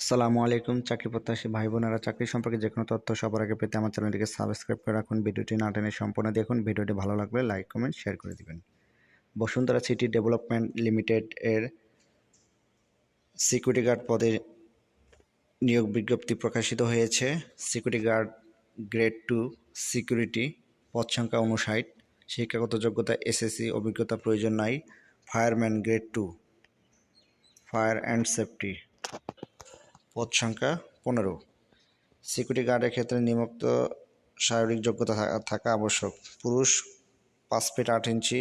আসসালামু আলাইকুম, চাকরি প্রত্যাশী ভাই বোনেরা চাকরি সম্পর্কে যে কোনো তথ্য সবার আগে পেতে আমার চ্যানেলটিকে সাবস্ক্রাইব করে রাখুন। ভিডিওটি না টেনে সম্পূর্ণ দেখুন। ভিডিওটি ভালো লাগলে লাইক, কমেন্ট, শেয়ার করে দিবেন। বসুন্ধরা সিটি ডেভেলপমেন্ট লিমিটেড এর সিকিউরিটি গার্ড পদে নিয়োগ বিজ্ঞপ্তি প্রকাশিত হয়েছে। Security guard grade two security পদ সংখ্যা উনষাট শিক্ষাগত যোগ্যতা, এসএসসি, অভিজ্ঞতা প্রয়োজন নাই। Fireman grade two, fire and safety. পদ সংখ্যা পনেরো। সিকিউরিটি গার্ডের ক্ষেত্রে নিযুক্ত শারীরিক যোগ্যতা থাকা আবশ্যক। পুরুষ পাঁচ ফিট আট ইঞ্চি,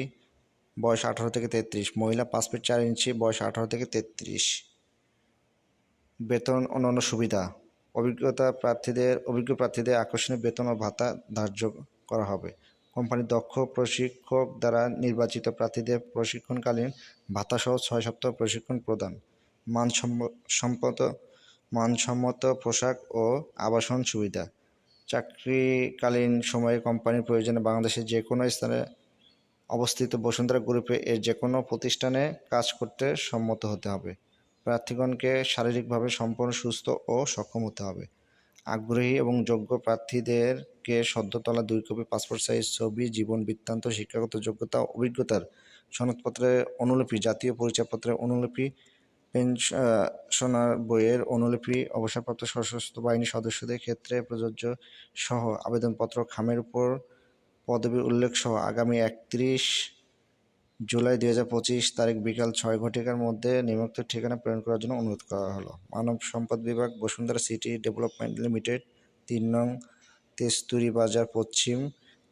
বয়স আঠারো থেকে তেত্রিশ। মহিলা পাঁচ ফিট চার ইঞ্চি, বয়স আঠারো থেকে তেত্রিশ। বেতন অন্যান্য সুবিধা। অভিজ্ঞতা প্রার্থীদের, অভিজ্ঞ প্রার্থীদের আকর্ষণীয় বেতন ও ভাতা ধার্য করা হবে। কোম্পানির দক্ষ প্রশিক্ষক দ্বারা নির্বাচিত প্রার্থীদের প্রশিক্ষণকালীন ভাতাসহ ছয় সপ্তাহ প্রশিক্ষণ প্রদান। মানসম্মত মানসম্মত পোশাক ও আবাসন সুবিধা। চাকরিকালীন সময়ে কোম্পানির প্রয়োজনে বাংলাদেশের যে কোনো স্থানে অবস্থিত বসুন্ধরা গ্রুপে এর যে কোনো প্রতিষ্ঠানে কাজ করতে সম্মত হতে হবে। প্রার্থীগণকে শারীরিকভাবে সম্পূর্ণ সুস্থ ও সক্ষম হতে হবে। আগ্রহী এবং যোগ্য প্রার্থীদেরকে সদ্যতলা দুই কপি পাসপোর্ট সাইজ, ছবি, জীবন বৃত্তান্ত, শিক্ষাগত যোগ্যতা, অভিজ্ঞতার সনদপত্রের অনুলিপি, জাতীয় পরিচয়পত্রের অনুলিপি পেনশনার বইয়ের অনুলিপি, অবসরপ্রাপ্ত সশস্ত্র বাহিনী সদস্যদের ক্ষেত্রে প্রযোজ্য সহ আবেদনপত্র, খামের উপর পদবি উল্লেখ সহ আগামী একত্রিশ জুলাই দুই হাজার পঁচিশ তারিখ বিকাল ছয় ঘটিকার মধ্যে নিম্নোক্ত ঠিকানা প্রেরণ করার জন্য অনুরোধ করা হলো। মানব সম্পদ বিভাগ, বসুন্ধরা সিটি ডেভেলপমেন্ট লিমিটেড, তিন নং তেস্তুরি বাজার, পশ্চিম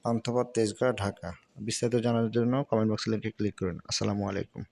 পান্থপথ তেজগাঁ ঢাকা। বিস্তারিত জানার জন্য কমেন্ট বক্সে লিঙ্কে ক্লিক করুন। আসসালামু আলাইকুম।